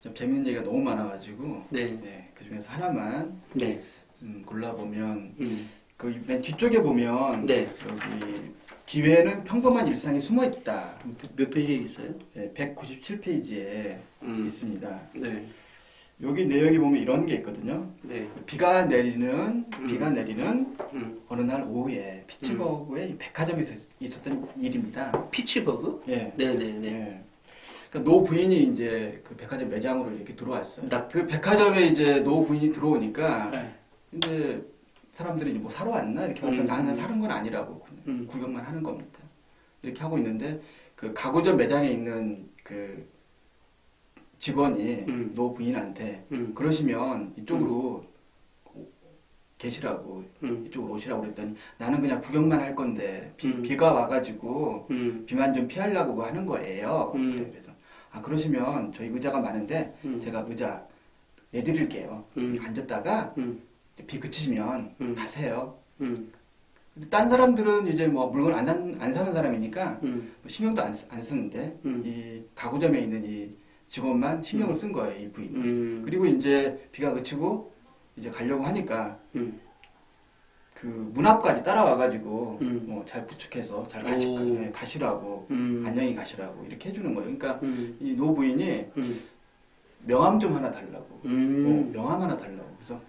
좀 재밌는 얘기가 너무 많아가지고 네. 네, 그 중에서 하나만 네. 음, 골라보면 음. 그 맨 뒤쪽에 보면 네. 여기 기회는 평범한 일상에 숨어 있다. 몇 페이지에 있어요? 네, 197페이지에 음. 있습니다. 네. 여기 내용이 보면 이런 게 있거든요. 네. 비가 내리는 음. 비가 내리는 음. 어느 날 오후에 피츠버그의 백화점에서 있었던 일입니다. 피치버그? 예. 네, 네, 네. 예. 그러니까 노 부인이 이제 그 백화점 매장으로 이렇게 들어왔어요. 나- 그 백화점에 이제 노 부인이 들어오니까 네. 근데 사람들이 이제 뭐 사러 왔나 이렇게 봤더니 음. 나는 사는 건 아니라고 그냥 음. 구경만 하는 겁니다. 이렇게 하고 있는데 그 가구점 매장에 있는 그 직원이 음. 노 부인한테 음. 그러시면 이쪽으로 계시라고 음. 이쪽으로 오시라고 그랬더니 나는 그냥 구경만 할 건데 비, 음. 비가 와가지고 음. 비만 좀 피하려고 하는 거예요. 음. 그래, 그래서 아 그러시면 저희 의자가 많은데 음. 제가 의자 내드릴게요. 음. 앉았다가 음. 비 그치시면 음. 가세요. 음. 근데 딴 사람들은 이제 뭐 물건 안, 산- 안 사는 사람이니까 음. 뭐 신경도 안, 쓰, 안 쓰는데 음. 이 가구점에 있는 이 직원만 신경을 쓴 거예요, 이 부인이. 음. 그리고 이제 비가 그치고 이제 가려고 하니까 음. 그 문 앞까지 따라와가지고 음. 뭐잘 부축해서 잘 가시, 오. 예, 가시라고 음. 안녕히 가시라고 이렇게 해주는 거예요. 그러니까 음. 이 노부인이 음. 명함 좀 하나 달라고. 음. 어, 명함 하나 달라고. 그래서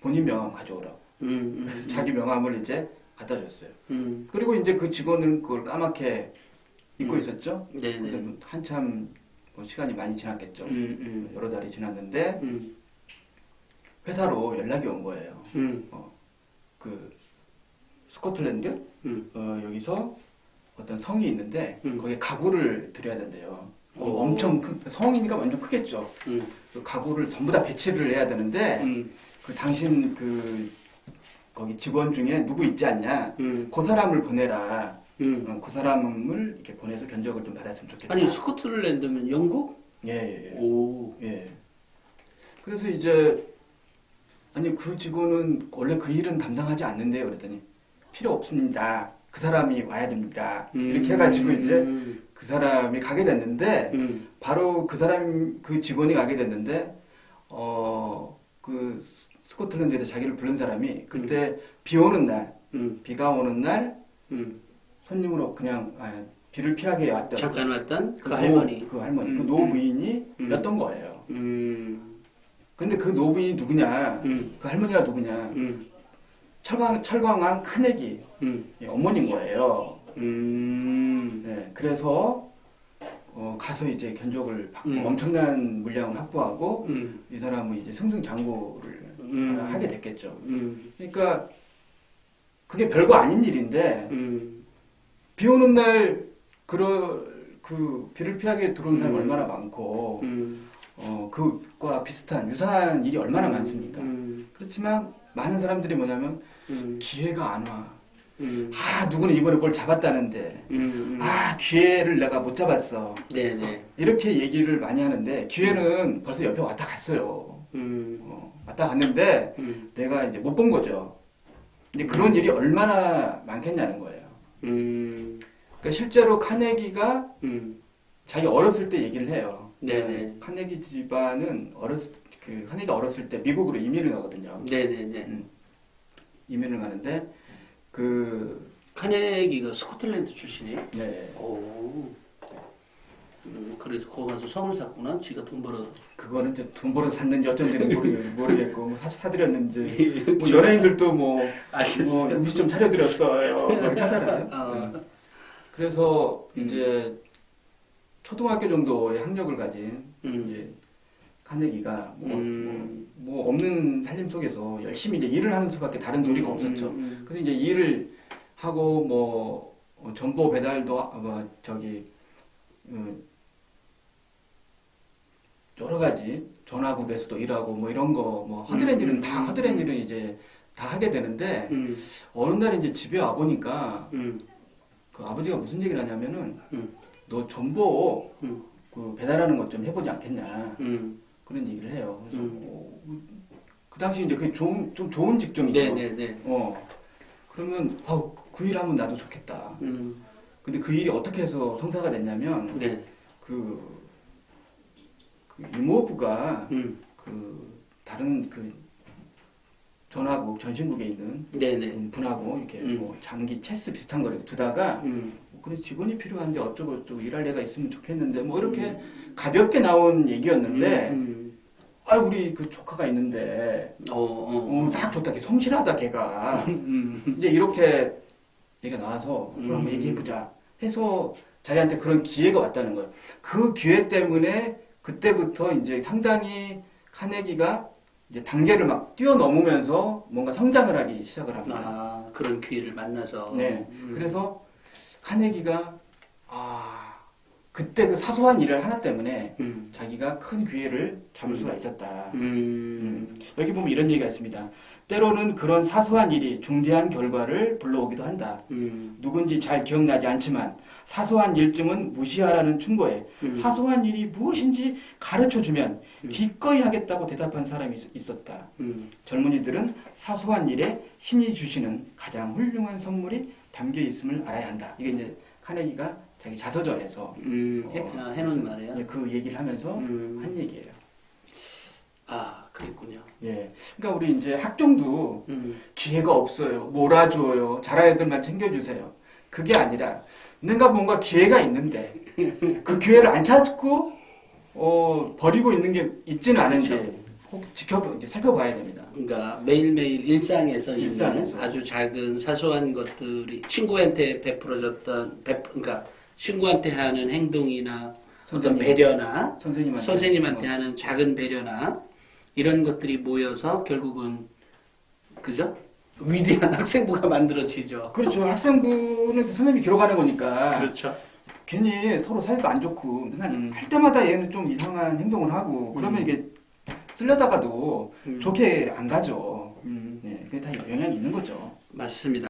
본인 명함 가져오라고. 음. 음. 자기 명함을 이제 갖다 줬어요. 음. 그리고 이제 그 직원은 그걸 까맣게 잊고 음. 있었죠. 네, 근데 네. 뭐 한참 뭐 시간이 많이 지났겠죠. 음. 음. 여러 달이 지났는데 음. 회사로 연락이 온 거예요. 음. 그 스코틀랜드 음. 어, 여기서 어떤 성이 있는데 음. 거기에 가구를 드려야 된대요. 어, 오. 엄청 큰 성이니까 완전 크겠죠. 음. 그 가구를 전부 다 배치를 해야 되는데 음. 그 당신 그 거기 직원 중에 누구 있지 않냐? 음. 그 사람을 보내라. 음. 어, 그 사람을 이렇게 보내서 견적을 좀 받았으면 좋겠다. 아니 스코틀랜드면 영국? 예, 예, 예. 오. 예. 그래서 이제 아니 그 직원은 원래 그 일은 담당하지 않는데요. 그랬더니 필요 없습니다. 그 사람이 와야 됩니다. 이렇게 해가지고 이제 음. 그 사람이 가게 됐는데 음. 바로 그 사람 그 직원이 가게 됐는데 어그 스코틀랜드에서 자기를 부른 사람이 그때 비 오는 날 음. 비가 오는 날 음. 손님으로 그냥 아, 비를 피하게 왔던 잠깐 왔던 그 노- 할머니. 그 할머니 그 음, 노부인이 음. 였던 거예요. 음. 근데 그 노부인이 누구냐? 음. 그 할머니가 누구냐? 음. 철광 철광왕 카네기 음. 예, 어머니인 거예요. 음. 네, 그래서 어, 가서 이제 견적을 받고 음. 엄청난 물량을 확보하고 음. 이 사람은 이제 승승장구를 음. 하게 됐겠죠. 음. 그러니까 그게 별거 아닌 일인데 음. 비 오는 날 그러 그 비를 피하게 들어온 사람이 음. 얼마나 많고 음. 어 그과 비슷한 유사한 일이 얼마나 많습니까? 음. 그렇지만 많은 사람들이 뭐냐면 음. 기회가 안 와. 음. 아 누구는 이번에 뭘 잡았다는데 음. 아 기회를 내가 못 잡았어. 네네. 이렇게 얘기를 많이 하는데 기회는 벌써 옆에 왔다 갔어요. 음. 어, 왔다 갔는데 음. 내가 이제 못 본 거죠. 근데 그런 일이 얼마나 많겠냐는 거예요. 음. 그러니까 실제로 카네기가 음. 자기 어렸을 때 얘기를 해요. 네네. 카네기 집안은 어렸을 그 카네기가 어렸을 때 미국으로 이민을 가거든요. 네네네. 이민을 가는데 그 카네기가 스코틀랜드 출신이에요? 네, 오. 음, 그래서 거기 가서 성을 샀구나. 지가 돈 벌어. 그거는 이제 돈 벌어서 샀는지 어쩐지는 모르겠, 모르겠고 뭐 사실 사드렸는지 뭐 연예인들도 뭐, 뭐 알겠어요. 음식 좀 차려드렸어요. 뭐 이렇게 하잖아요. 어. 네. 그래서 음. 이제 초등학교 정도의 학력을 가진 음. 이제 카네기가 뭐, 음. 뭐, 뭐 없는 살림 속에서 열심히 이제 일을 하는 수밖에 다른 도리가 없었죠. 음. 그래서 이제 일을 하고 뭐 어, 정보 배달도 하- 뭐 저기 음, 여러 가지 전화국에서도 일하고 뭐 이런 거뭐 하드렛 음, 일은 음, 다 음, 음. 일은 이제 다 하게 되는데 음. 어느 날 이제 집에 와 보니까 음. 그 아버지가 무슨 얘기를 하냐면은 음. 너 전보 음. 그 배달하는 것 좀 해보지 않겠냐 음. 그런 얘기를 해요. 그래서 음. 어, 그 당시 이제 그게 좋은 좀 좋은 직종이죠. 네네네. 어 그러면 아우 그일 하면 나도 좋겠다. 음. 근데 그 일이 어떻게 해서 성사가 됐냐면 네. 그, 그 이모부가 음. 그 다른 그 전화국 전신국에 있는 네네. 분하고 이렇게 음. 뭐 장기 체스 비슷한 거를 두다가 음. 뭐 그런 직원이 필요한데 어쩌고 저쩌고 일할 애가 있으면 좋겠는데 뭐 이렇게 가볍게 나온 얘기였는데 음. 아 우리 그 조카가 있는데 어, 어. 어, 딱 좋다 걔 성실하다 걔가 음. 이제 이렇게 얘기가 나와서 그럼 음. 얘기해보자 해서 자기한테 그런 기회가 왔다는 거예요. 그 기회 때문에 그때부터 이제 상당히 카네기가 이제 단계를 막 뛰어넘으면서 뭔가 성장을 하기 시작을 합니다. 아, 그런 기회를 만나서. 네. 음. 그래서 카네기가 아 그때 그 사소한 일을 하나 때문에 음. 자기가 큰 기회를 잡을 음. 수가 있었다. 음. 여기 보면 이런 얘기가 있습니다. 때로는 그런 사소한 일이 중대한 결과를 불러오기도 한다. 음. 누군지 잘 기억나지 않지만 사소한 일쯤은 무시하라는 충고에 음. 사소한 일이 무엇인지 가르쳐 주면 음. 기꺼이 하겠다고 대답한 사람이 있- 있었다. 음. 젊은이들은 사소한 일에 신이 주시는 가장 훌륭한 선물이 담겨 있음을 알아야 한다. 이게 이제 카네기가 자기 자서전에서 음. 해, 어, 아, 해놓은 말이에요. 예, 그 얘기를 하면서 음. 한 얘기예요. 아, 그랬군요. 예. 그러니까 우리 이제 학종도 음. 기회가 없어요. 몰아줘요. 잘할 애들만 챙겨주세요. 그게 아니라 내가 뭔가 기회가 있는데 그 기회를 안 찾고 어, 버리고 있는 게 있지는 않은지 그렇죠. 꼭 지켜 이제 살펴봐야 됩니다. 그러니까 매일매일 일상에서 일상에서. 아주 작은 사소한 것들이 친구한테 베풀어졌던 베, 그러니까 친구한테 하는 행동이나 어떤 선생님, 배려나 선생님한테 선생님한테 어, 하는 작은 배려나 이런 것들이 모여서 결국은 그죠? 위대한 학생부가 만들어지죠. 그렇죠. 학생부는 선생님이 기록하는 거니까 그렇죠. 괜히 서로 사이도 안 좋고 맨날 음. 할 때마다 얘는 좀 이상한 행동을 하고 그러면 음. 이게 쓰려다가도 음. 좋게 안 가죠. 음, 네, 그게 다 영향이 있는 거죠. 맞습니다.